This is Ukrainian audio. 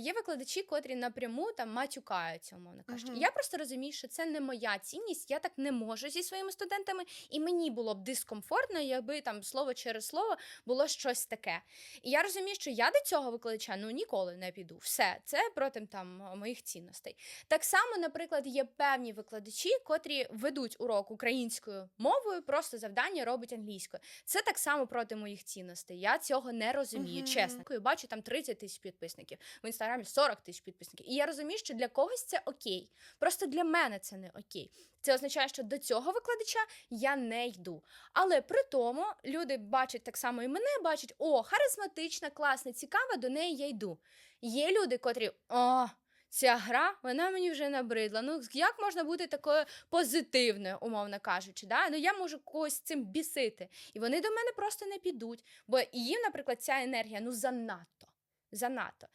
є викладачі, котрі напряму там матюкаються, умовно кажучи. Мгм. Я просто розумію, що це не моя цінність, я так не можу зі своїми студентами, і мені було б дискомфортно, якби там слово через слово було щось таке. І я розумію, що я до цього викладача ну ніколи не піду. Все, це проти там моїх цінностей. Так само, наприклад, є певні викладачі, котрі ведуть урок українською мовою, просто завдання робить англійською. Це так само проти моїх цінностей. Я цього не розумію, Мгм. чесно. Я бачу там 30 тисяч підписників, в інстаграмі 40 тисяч підписників. І я розумію, що для когось це окей. Просто для мене це не окей. Це означає, що до цього викладача я не йду. Але при тому люди бачать так само і мене, бачать, о, харизматична, класна, цікава, до неї я йду. Є люди, котрі, о, ця гра, вона мені вже набридла. Ну, як можна бути такою позитивною, умовно кажучи, да? ну я можу когось цим бісити. І вони до мене просто не підуть. Бо їм, наприклад, ця енергія ну занадто. Занадто.